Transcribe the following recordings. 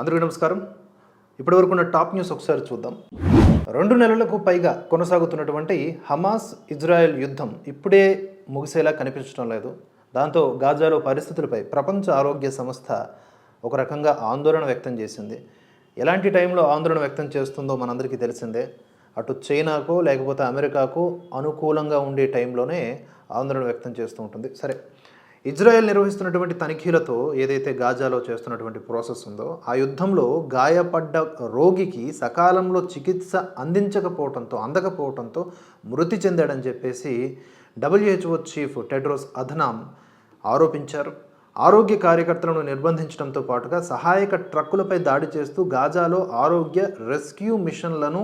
అందరికీ నమస్కారం. ఇప్పటివరకు ఉన్న టాప్ న్యూస్ ఒకసారి చూద్దాం. రెండు నెలలకు పైగా కొనసాగుతున్నటువంటి హమాస్ ఇజ్రాయెల్ యుద్ధం ఇప్పుడే ముగిసేలా కనిపించడం లేదు. దాంతో గాజాలో పరిస్థితులపై ప్రపంచ ఆరోగ్య సంస్థ ఒక రకంగా ఆందోళన వ్యక్తం చేసింది. ఎలాంటి టైంలో ఆందోళన వ్యక్తం చేస్తుందో మనందరికీ తెలిసిందే. అటు చైనాకో లేకపోతే అమెరికాకో అనుకూలంగా ఉండే టైంలోనే ఆందోళన వ్యక్తం చేస్తూ ఉంటుంది. సరే ఇజ్రాయెల్ నిర్వహిస్తున్నటువంటి తనిఖీలతో ఏదైతే గాజాలో చేస్తున్నటువంటి ప్రాసెస్ ఉందో ఆ యుద్ధంలో గాయపడ్డ రోగికి సకాలంలో చికిత్స అందించకపోవడంతో అందకపోవడంతో మృతి చెందాడని చెప్పేసి డబ్ల్యూహెచ్ఓ చీఫ్ టెడ్రోస్ అధనామ్ ఆరోపించారు. ఆరోగ్య కార్యకర్తలను నిర్బంధించడంతో పాటుగా సహాయక ట్రక్కులపై దాడి చేస్తూ గాజాలో ఆరోగ్య రెస్క్యూ మిషన్లను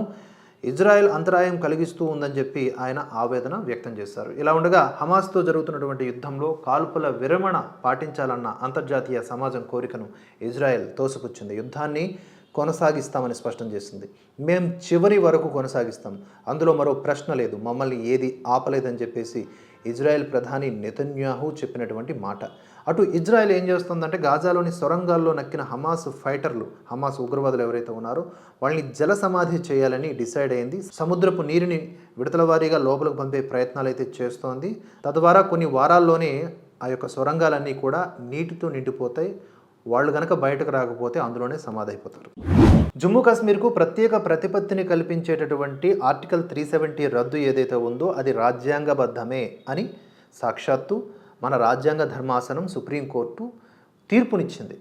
ఇజ్రాయెల్ అంతరాయం కలిగిస్తూ ఉందని చెప్పి ఆయన ఆవేదన వ్యక్తం చేశారు. ఇలా ఉండగా హమాస్తో జరుగుతున్నటువంటి యుద్ధంలో కాల్పుల విరమణ పాటించాలన్న అంతర్జాతీయ సమాజం కోరికను ఇజ్రాయెల్ తోసుకొచ్చింది యుద్ధాన్ని కొనసాగిస్తామని స్పష్టం చేసింది. మేం చివరి వరకు కొనసాగిస్తాం. అందులో మరో ప్రశ్న లేదు. మమ్మల్ని ఏది ఆపలేదని చెప్పేసి ఇజ్రాయెల్ ప్రధాని నెతన్యాహు చెప్పినటువంటి మాట. అటు ఇజ్రాయెల్ ఏం చేస్తుందంటే గాజాలోని సొరంగాల్లో నక్కిన హమాస్ ఫైటర్లు హమాస్ ఉగ్రవాదులు ఎవరైతే ఉన్నారో వాళ్ళని జల సమాధి చేయాలని డిసైడ్ అయింది. సముద్రపు నీరుని విడతల వారీగా లోపలికి పంపే ప్రయత్నాలు అయితే చేస్తోంది. తద్వారా కొన్ని వారాల్లోనే ఆ యొక్క సొరంగాలన్నీ కూడా నీటితో నిండిపోతాయి. వాళ్ళు కనుక బయటకు రాకపోతే అందులోనే సమాధి అయిపోతారు. జమ్మూ కాశ్మీర్కు ప్రత్యేక ప్రతిపత్తిని కల్పించేటటువంటి ఆర్టికల్ త్రీ సెవెంటీ రద్దు ఏదైతే ఉందో అది రాజ్యాంగబద్ధమే అని సాక్షాత్తు మన రాజ్యాంగ ధర్మాసనం సుప్రీంకోర్టు తీర్పునిచ్చింది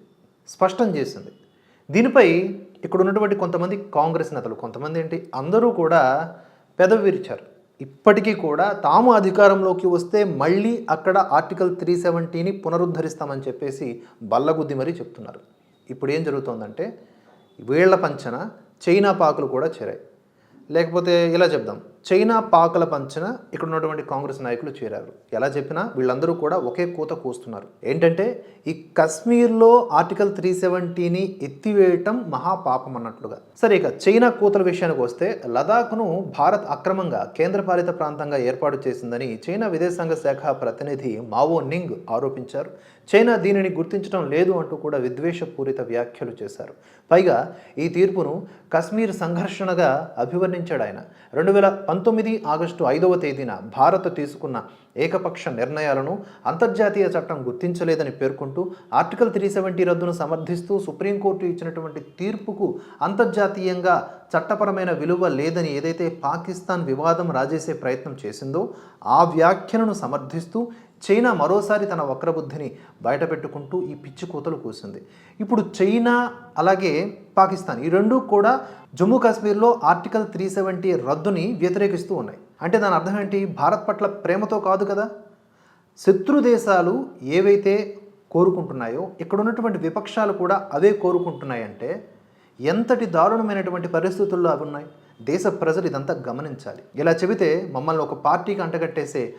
స్పష్టం చేసింది. దీనిపై ఇక్కడ ఉన్నటువంటి కొంతమంది కాంగ్రెస్ నేతలు కొంతమంది ఏంటి అందరూ కూడా పెదవి విరిచారు ఇప్పటికీ కూడా తాము అధికారంలోకి వస్తే మళ్ళీ అక్కడ ఆర్టికల్ త్రీ సెవెంటీని పునరుద్ధరిస్తామని చెప్పేసి బల్లగుద్ది మరీ చెప్తున్నారు. ఇప్పుడు ఏం జరుగుతోందంటే వీళ్ళ పంచన చైనా పాకులు కూడా చేరాయి. లేకపోతే ఇలా చెప్దాం. చైనా పాకల పంచన ఇక్కడ ఉన్నటువంటి కాంగ్రెస్ నాయకులు చేరారు. ఎలా చెప్పినా వీళ్ళందరూ కూడా ఒకే కూత కూస్తున్నారు. ఏంటంటే ఈ కశ్మీర్లో ఆర్టికల్ త్రీ సెవెంటీని ఎత్తివేయటం మహాపాపం అన్నట్లుగా. సరే ఇక చైనా కూతల విషయానికి వస్తే లదాఖ్ను భారత్ అక్రమంగా కేంద్రపాలిత ప్రాంతంగా ఏర్పాటు చేసిందని చైనా విదేశాంగ శాఖ ప్రతినిధి మావో నింగ్ ఆరోపించారు. చైనా దీనిని గుర్తించడం లేదు అంటూ కూడా విద్వేషపూరిత వ్యాఖ్యలు చేశారు. పైగా ఈ తీర్పును కశ్మీర్ సంఘర్షణగా అభివర్ణించాడు ఆయన. రెండు వేల పంతొమ్మిది ఆగస్టు ఐదవ తేదీన భారత్ తీసుకున్న ఏకపక్ష నిర్ణయాలను అంతర్జాతీయ చట్టం గుర్తించలేదని పేర్కొంటూ ఆర్టికల్ త్రీ సెవెంటీ రద్దును సమర్థిస్తూ సుప్రీంకోర్టు ఇచ్చినటువంటి తీర్పుకు అంతర్జాతీయంగా చట్టపరమైన విలువ లేదని ఏదైతే పాకిస్తాన్ వివాదం రాజేసే ప్రయత్నం చేసిందో ఆ వ్యాఖ్యలను సమర్థిస్తూ చైనా మరోసారి తన వక్రబుద్ధిని బయటపెట్టుకుంటూ ఈ పిచ్చి కూతలు కూసింది. ఇప్పుడు చైనా అలాగే పాకిస్తాన్ ఈ రెండూ కూడా జమ్మూ కాశ్మీర్లో ఆర్టికల్ త్రీ సెవెంటీ రద్దుని వ్యతిరేకిస్తూ ఉన్నాయి. అంటే దాని అర్థం ఏంటి? భారత్ పట్ల ప్రేమతో కాదు కదా? శత్రు దేశాలు ఏవైతే కోరుకుంటున్నాయో ఇక్కడ ఉన్నటువంటి విపక్షాలు కూడా అవే కోరుకుంటున్నాయంటే ఎంతటి దారుణమైనటువంటి పరిస్థితుల్లో అవి ఉన్నాయి? దేశ ప్రజలు ఇదంతా గమనించాలి. ఇలా చెబితే మమ్మల్ని ఒక పార్టీకి అంటగట్టేసే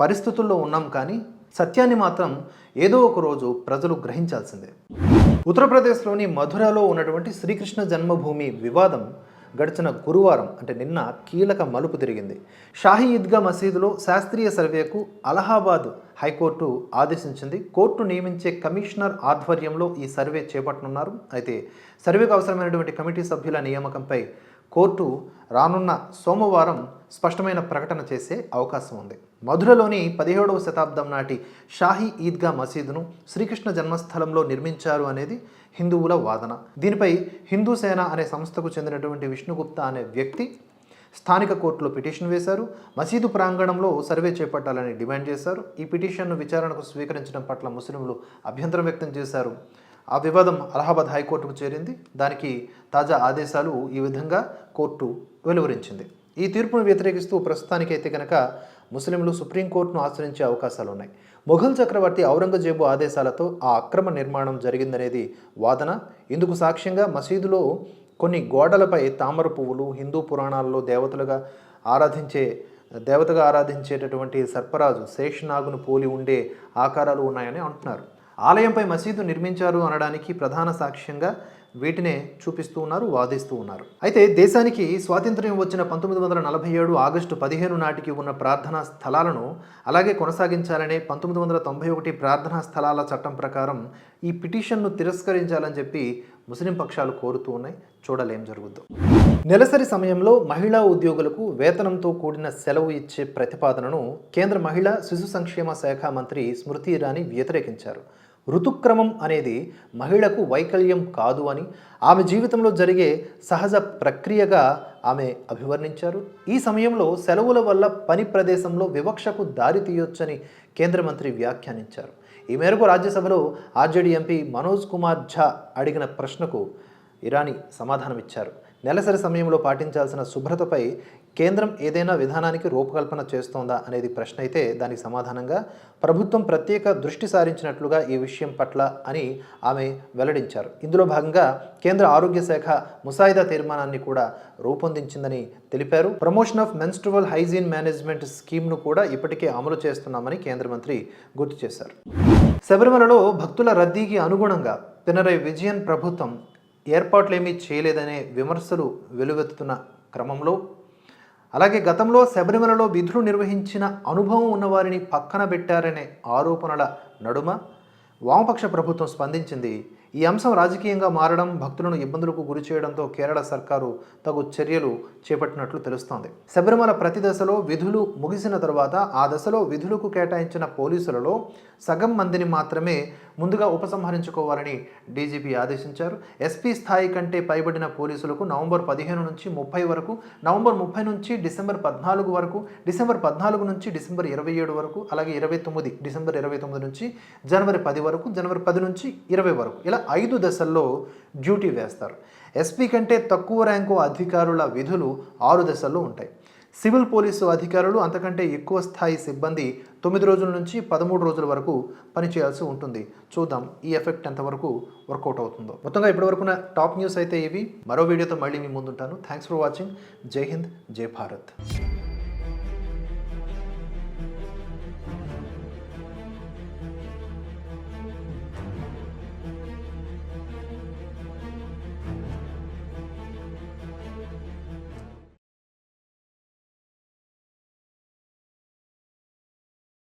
పరిస్థితుల్లో ఉన్నాం కానీ సత్యాన్ని మాత్రం ఏదో ఒక రోజు ప్రజలు గ్రహించాల్సిందే. ఉత్తరప్రదేశ్లోని మధురలో ఉన్నటువంటి శ్రీకృష్ణ జన్మభూమి వివాదం గడిచిన గురువారం అంటే నిన్న కీలక మలుపు తిరిగింది. షాహీ ఈద్గా మసీదులో శాస్త్రీయ సర్వేకు అలహాబాద్ హైకోర్టు ఆదేశించింది. కోర్టు నియమించే కమిషనర్ ఆధ్వర్యంలో ఈ సర్వే చేపట్టనున్నారు. అయితే సర్వేకు అవసరమైనటువంటి కమిటీ సభ్యుల నియామకంపై కోర్టు రానున్న సోమవారం స్పష్టమైన ప్రకటన చేసే అవకాశం ఉంది. మధురలోని పదిహేడవ శతాబ్దం నాటి షాహీ ఈద్గా మసీదును శ్రీకృష్ణ జన్మస్థలంలో నిర్మించారు అనేది హిందువుల వాదన. దీనిపై హిందూ సేన అనే సంస్థకు చెందినటువంటి విష్ణుగుప్తా అనే వ్యక్తి స్థానిక కోర్టులో పిటిషన్ వేశారు. మసీదు ప్రాంగణంలో సర్వే చేపట్టాలని డిమాండ్ చేశారు. ఈ పిటిషన్ను విచారణకు స్వీకరించడం పట్ల ముస్లింలు అభ్యంతరం వ్యక్తం చేశారు. ఆ వివాదం అలహాబాద్ హైకోర్టుకు చేరింది. దానికి తాజా ఆదేశాలు ఈ విధంగా కోర్టు వెలువరించింది. ఈ తీర్పును వ్యతిరేకిస్తూ ప్రస్తుతానికైతే కనుక ముస్లింలు సుప్రీంకోర్టును ఆశ్రయించే అవకాశాలు ఉన్నాయి మొఘల్ చక్రవర్తి ఔరంగజేబు ఆదేశాలతో ఆ అక్రమ నిర్మాణం జరిగిందనేది వాదన. ఇందుకు సాక్ష్యంగా మసీదులో కొన్ని గోడలపై తామర పువ్వులు హిందూ పురాణాల్లో దేవతలుగా ఆరాధించే దేవతగా ఆరాధించేటటువంటి సర్పరాజు శేషనాగును పోలి ఉండే ఆకారాలు ఉన్నాయని అంటున్నారు. ఆలయంపై మసీదు నిర్మించారు అనడానికి ప్రధాన సాక్ష్యంగా వీటినే చూపిస్తూ ఉన్నారు వాదిస్తూ ఉన్నారు. అయితే దేశానికి స్వాతంత్ర్యం వచ్చిన పంతొమ్మిది వందల నలభై ఏడు ఆగస్టు పదిహేను నాటికి ఉన్న ప్రార్థనా స్థలాలను అలాగే కొనసాగించాలనే పంతొమ్మిది వందల తొంభై ఒకటి ప్రార్థనా స్థలాల చట్టం ప్రకారం ఈ పిటిషన్ను తిరస్కరించాలని చెప్పి ముస్లిం పక్షాలు కోరుతూ ఉన్నాయి. చూడలేం జరుగుద్దో. నెలసరి సమయంలో మహిళా ఉద్యోగులకు వేతనంతో కూడిన సెలవు ఇచ్చే ప్రతిపాదనను కేంద్ర మహిళా శిశు సంక్షేమ శాఖ మంత్రి స్మృతి ఇరానీ వ్యతిరేకించారు. ఋతుక్రమం అనేది మహిళకు వైకల్యం కాదు అని ఆమె జీవితంలో జరిగే సహజ ప్రక్రియగా ఆమె అభివర్ణించారు. ఈ సమయంలో సెలవుల వల్ల పని ప్రదేశంలో వివక్షకు దారి తీయొచ్చని కేంద్ర మంత్రి వ్యాఖ్యానించారు. ఈ మేరకు రాజ్యసభలో ఆర్జేడీ ఎంపీ మనోజ్ కుమార్ ఝా అడిగిన ప్రశ్నకు ఇరానీ సమాధానమిచ్చారు. నెలసరి సమయంలో పాటించాల్సిన శుభ్రతపై కేంద్రం ఏదైనా విధానానికి రూపకల్పన చేస్తోందా అనేది ప్రశ్న అయితే దానికి సమాధానంగా ప్రభుత్వం ప్రత్యేక దృష్టి సారించినట్లుగా ఈ విషయం పట్ల అని ఆమె వెల్లడించారు. ఇందులో భాగంగా కేంద్ర ఆరోగ్య శాఖ ముసాయిదా తీర్మానాన్ని కూడా రూపొందించిందని తెలిపారు. Promotion of menstrual hygiene management స్కీమ్ను కూడా ఇప్పటికే అమలు చేస్తున్నామని కేంద్ర మంత్రి గుర్తు చేశారు. శబరిమలలో భక్తుల రద్దీకి అనుగుణంగా పినరై విజయన్ ప్రభుత్వం ఏర్పాట్లేమీ చేయలేదనే విమర్శలు వెలువెత్తుతున్న క్రమంలో అలాగే గతంలో శబరిమలలో విధులు నిర్వహించిన అనుభవం ఉన్నవారిని పక్కన పెట్టారనే ఆరోపణల నడుమ వామపక్ష ప్రభుత్వం స్పందించింది. ఈ అంశం రాజకీయంగా మారడం భక్తులను ఇబ్బందులకు గురి చేయడంతో కేరళ సర్కారు తగు చర్యలు చేపట్టినట్లు తెలుస్తోంది. శబరిమల ప్రతి దశలో విధులు ముగిసిన తర్వాత ఆ దశలో విధులకు కేటాయించిన పోలీసులలో సగం మందిని మాత్రమే ముందుగా ఉపసంహరించుకోవాలని డీజీపీ ఆదేశించారు. ఎస్పీ స్థాయి కంటే పైబడిన పోలీసులకు నవంబర్ పదిహేను నుంచి ముప్పై వరకు నవంబర్ ముప్పై నుంచి డిసెంబర్ పద్నాలుగు వరకు డిసెంబర్ పద్నాలుగు నుంచి డిసెంబర్ ఇరవై ఏడు వరకు అలాగే ఇరవై తొమ్మిది డిసెంబర్ ఇరవై తొమ్మిది నుంచి జనవరి పది వరకు జనవరి పది నుంచి ఇరవై వరకు ఇలా ఐదు దశల్లో డ్యూటీ వేస్తారు. ఎస్పీ కంటే తక్కువ ర్యాంకు అధికారుల విధులు ఆరు దశల్లో ఉంటాయి. సివిల్ పోలీసు అధికారులు అంతకంటే ఎక్కువ స్థాయి సిబ్బంది తొమ్మిది రోజుల నుంచి పదమూడు రోజుల వరకు పనిచేయాల్సి ఉంటుంది. చూద్దాం ఈ ఎఫెక్ట్ ఎంతవరకు వర్కౌట్ అవుతుందో. మొత్తంగా ఇప్పటివరకు టాప్ న్యూస్ అయితే ఇవి. మరో వీడియోతో మళ్ళీ మీ ముందుంటాను. Thanks for watching. Jai Hind Jai Bharat.